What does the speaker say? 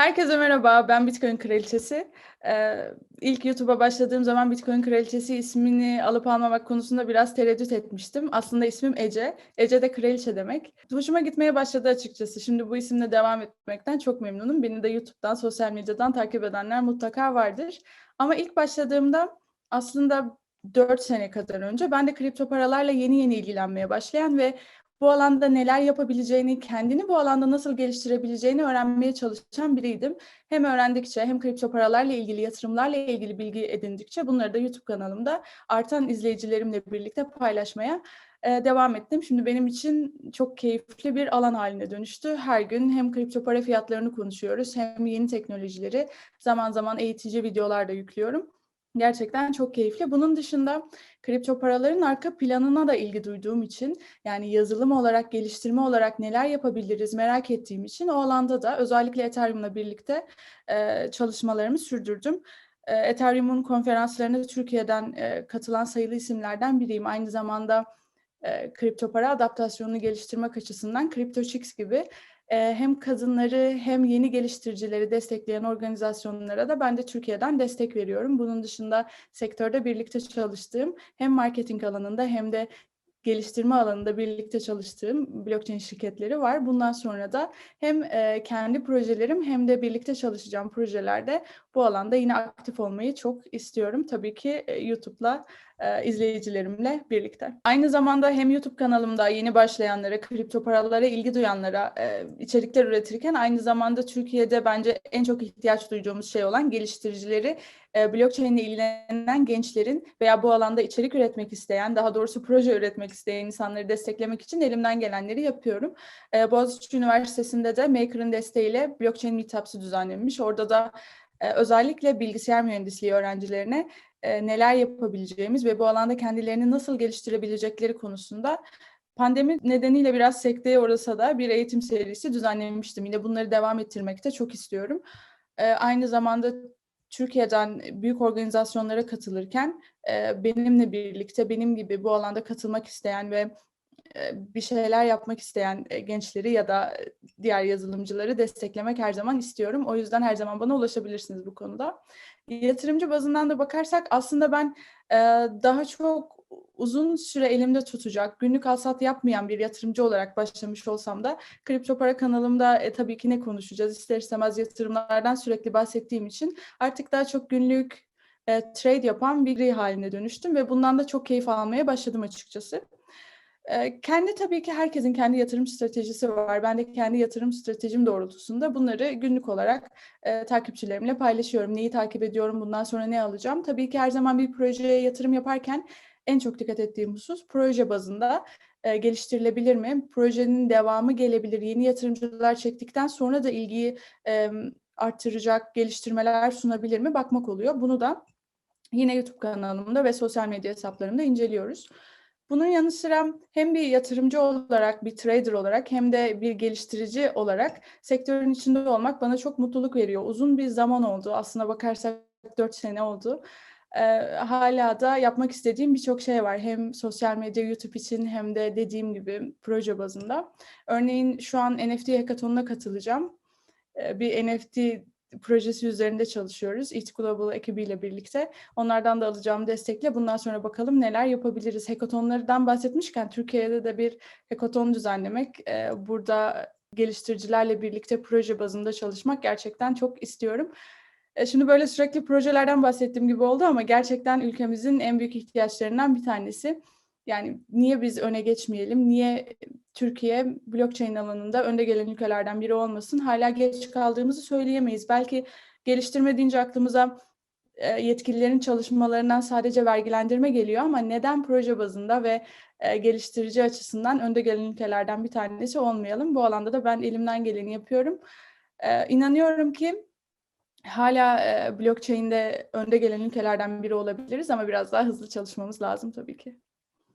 Herkese merhaba, ben Bitcoin Kraliçesi. Ee, ilk YouTube'a başladığım zaman Bitcoin Kraliçesi ismini alıp almamak konusunda biraz tereddüt etmiştim. Aslında ismim Ece. Ece de kraliçe demek. Hoşuma gitmeye başladı açıkçası. Şimdi bu isimle devam etmekten çok memnunum. Beni de YouTube'dan, sosyal medyadan takip edenler mutlaka vardır. Ama ilk başladığımda aslında 4 sene kadar önce ben de kripto paralarla yeni yeni ilgilenmeye başlayan ve bu alanda neler yapabileceğini, kendini bu alanda nasıl geliştirebileceğini öğrenmeye çalışan biriydim. Hem öğrendikçe hem kripto paralarla ilgili, yatırımlarla ilgili bilgi edindikçe bunları da YouTube kanalımda artan izleyicilerimle birlikte paylaşmaya e, devam ettim. Şimdi benim için çok keyifli bir alan haline dönüştü. Her gün hem kripto para fiyatlarını konuşuyoruz hem yeni teknolojileri zaman zaman eğitici videolar da yüklüyorum. Gerçekten çok keyifli. Bunun dışında kripto paraların arka planına da ilgi duyduğum için yani yazılım olarak, geliştirme olarak neler yapabiliriz merak ettiğim için o alanda da özellikle Ethereum'la birlikte e, çalışmalarımı sürdürdüm. E, Ethereum'un konferanslarına Türkiye'den e, katılan sayılı isimlerden biriyim. Aynı zamanda e, kripto para adaptasyonunu geliştirmek açısından CryptoChicks gibi hem kadınları hem yeni geliştiricileri destekleyen organizasyonlara da ben de Türkiye'den destek veriyorum. Bunun dışında sektörde birlikte çalıştığım hem marketing alanında hem de geliştirme alanında birlikte çalıştığım blockchain şirketleri var. Bundan sonra da hem kendi projelerim hem de birlikte çalışacağım projelerde bu alanda yine aktif olmayı çok istiyorum. Tabii ki YouTube'la izleyicilerimle birlikte. Aynı zamanda hem YouTube kanalımda yeni başlayanlara, kripto paralara ilgi duyanlara içerikler üretirken aynı zamanda Türkiye'de bence en çok ihtiyaç duyduğumuz şey olan geliştiricileri blockchain ile ilgilenen gençlerin veya bu alanda içerik üretmek isteyen, daha doğrusu proje üretmek isteyen insanları desteklemek için elimden gelenleri yapıyorum. Boğaziçi Üniversitesi'nde de Maker'ın desteğiyle blockchain meetup'sı düzenlenmiş. Orada da özellikle bilgisayar mühendisliği öğrencilerine neler yapabileceğimiz ve bu alanda kendilerini nasıl geliştirebilecekleri konusunda pandemi nedeniyle biraz sekteye uğrasa da bir eğitim serisi düzenlemiştim. Yine bunları devam ettirmekte de çok istiyorum. Aynı zamanda Türkiye'den büyük organizasyonlara katılırken benimle birlikte benim gibi bu alanda katılmak isteyen ve bir şeyler yapmak isteyen gençleri ya da diğer yazılımcıları desteklemek her zaman istiyorum. O yüzden her zaman bana ulaşabilirsiniz bu konuda. Yatırımcı bazından da bakarsak aslında ben daha çok uzun süre elimde tutacak, günlük alsat yapmayan bir yatırımcı olarak başlamış olsam da kripto para kanalımda e, tabii ki ne konuşacağız? İster istemez yatırımlardan sürekli bahsettiğim için artık daha çok günlük e, trade yapan biri haline dönüştüm ve bundan da çok keyif almaya başladım açıkçası. Kendi tabii ki herkesin kendi yatırım stratejisi var. Ben de kendi yatırım stratejim doğrultusunda bunları günlük olarak e, takipçilerimle paylaşıyorum. Neyi takip ediyorum, bundan sonra ne alacağım? Tabii ki her zaman bir projeye yatırım yaparken en çok dikkat ettiğim husus proje bazında e, geliştirilebilir mi? Projenin devamı gelebilir. Yeni yatırımcılar çektikten sonra da ilgiyi e, arttıracak geliştirmeler sunabilir mi? Bakmak oluyor. Bunu da yine YouTube kanalımda ve sosyal medya hesaplarımda inceliyoruz. Bunun yanı sıra hem bir yatırımcı olarak, bir trader olarak hem de bir geliştirici olarak sektörün içinde olmak bana çok mutluluk veriyor. Uzun bir zaman oldu. Aslına bakarsak 4 sene oldu. Ee, hala da yapmak istediğim birçok şey var. Hem sosyal medya, YouTube için hem de dediğim gibi proje bazında. Örneğin şu an NFT hackathonuna katılacağım. Ee, bir NFT projesi üzerinde çalışıyoruz. It Global ekibiyle birlikte. Onlardan da alacağım destekle bundan sonra bakalım neler yapabiliriz. Hackathonlardan bahsetmişken Türkiye'de de bir hackathon düzenlemek, e, burada geliştiricilerle birlikte proje bazında çalışmak gerçekten çok istiyorum. E, şimdi böyle sürekli projelerden bahsettiğim gibi oldu ama gerçekten ülkemizin en büyük ihtiyaçlarından bir tanesi. Yani niye biz öne geçmeyelim? Niye Türkiye blockchain alanında önde gelen ülkelerden biri olmasın? Hala geç kaldığımızı söyleyemeyiz. Belki geliştirme deyince aklımıza e, yetkililerin çalışmalarından sadece vergilendirme geliyor ama neden proje bazında ve e, geliştirici açısından önde gelen ülkelerden bir tanesi olmayalım? Bu alanda da ben elimden geleni yapıyorum. E, inanıyorum ki hala blockchain'de önde gelen ülkelerden biri olabiliriz ama biraz daha hızlı çalışmamız lazım tabii ki.